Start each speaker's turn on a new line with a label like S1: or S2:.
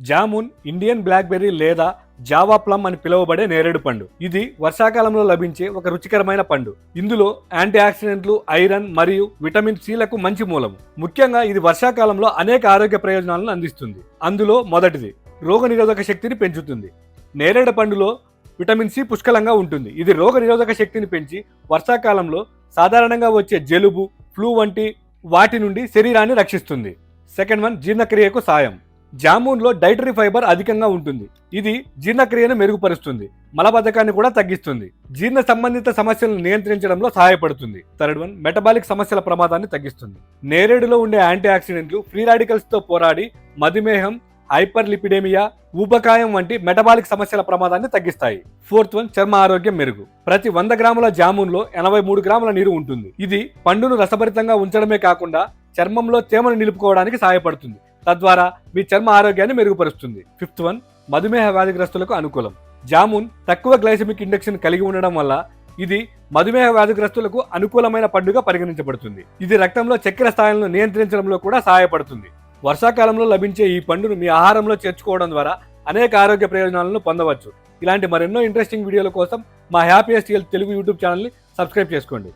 S1: Jamun Indian blackberry లేదా Java plum అని పిలువబడే నేరేడు పండు. ఇది వర్షాకాలంలో లభించే ఒక రుచికరమైన పండు. ఇందులో యాంటీ ఆక్సిడెంట్లు ఐరన్ మరియు విటమిన్ సిలకు మంచి మూలము. ముఖ్యంగా ఇది వర్షాకాలంలో అనేక ఆరోగ్య ప్రయోజనాలను అందిస్తుంది. అందులో మొదటిది రోగనిరోధక శక్తిని పెంచుతుంది. నేరేడు పండులో విటమిన్ సి పుష్కలంగా ఉంటుంది. ఇది రోగ నిరోధక శక్తిని పెంచి వర్షాకాలంలో సాధారణంగా వచ్చే జలుబు ఫ్లూ వంటి వాటి నుండి శరీరాన్ని రక్షిస్తుంది. సెకండ్ వన్ జీర్ణక్రియకు సాయం. జామున్లో డైటరీ ఫైబర్ అధికంగా ఉంటుంది. ఇది జీర్ణక్రియను మెరుగుపరుస్తుంది. మలబద్ధకాన్ని కూడా తగ్గిస్తుంది. జీర్ణ సంబంధిత సమస్యలను నియంత్రించడంలో సహాయపడుతుంది. థర్డ్ వన్ మెటబాలిక్ సమస్యల ప్రమాదాన్ని తగ్గిస్తుంది. నేరేడులో ఉండే యాంటీ ఆక్సిడెంట్లు ఫ్రీ రాడికల్స్తో పోరాడి మధుమేహం హైపర్ లిపిడేమియా ఊబకాయం వంటి మెటబాలిక్ సమస్యల ప్రమాదాన్ని తగ్గిస్తాయి. ఫోర్త్ వన్ చర్మ ఆరోగ్యం మెరుగు. ప్రతి వంద గ్రాముల జామున్లో ఎనభై మూడు గ్రాముల నీరు ఉంటుంది. ఇది పండును రసభరితంగా ఉంచడమే కాకుండా చర్మంలో తేమను నిలుపుకోవడానికి సహాయపడుతుంది. తద్వారా మీ చర్మ ఆరోగ్యాన్ని మెరుగుపరుస్తుంది. ఫిఫ్త్ వన్ మధుమేహ వ్యాధిగ్రస్తులకు అనుకూలం. జామున్ తక్కువ గ్లైసెమిక్ ఇండెక్స్ కలిగి ఉండడం వల్ల ఇది మధుమేహ వ్యాధిగ్రస్తులకు అనుకూలమైన పండుగ పరిగణించబడుతుంది. ఇది రక్తంలో చక్కెర స్థాయిలను నియంత్రించడంలో కూడా సహాయపడుతుంది. వర్షాకాలంలో లభించే ఈ పండును మీ ఆహారంలో చేర్చుకోవడం ద్వారా అనేక ఆరోగ్య ప్రయోజనాలను పొందవచ్చు. ఇలాంటి మరెన్నో ఇంట్రెస్టింగ్ వీడియోల కోసం మా హ్యాపీయెస్ట్ తెలుగు యూట్యూబ్ ఛానల్ని సబ్స్క్రైబ్ చేసుకోండి.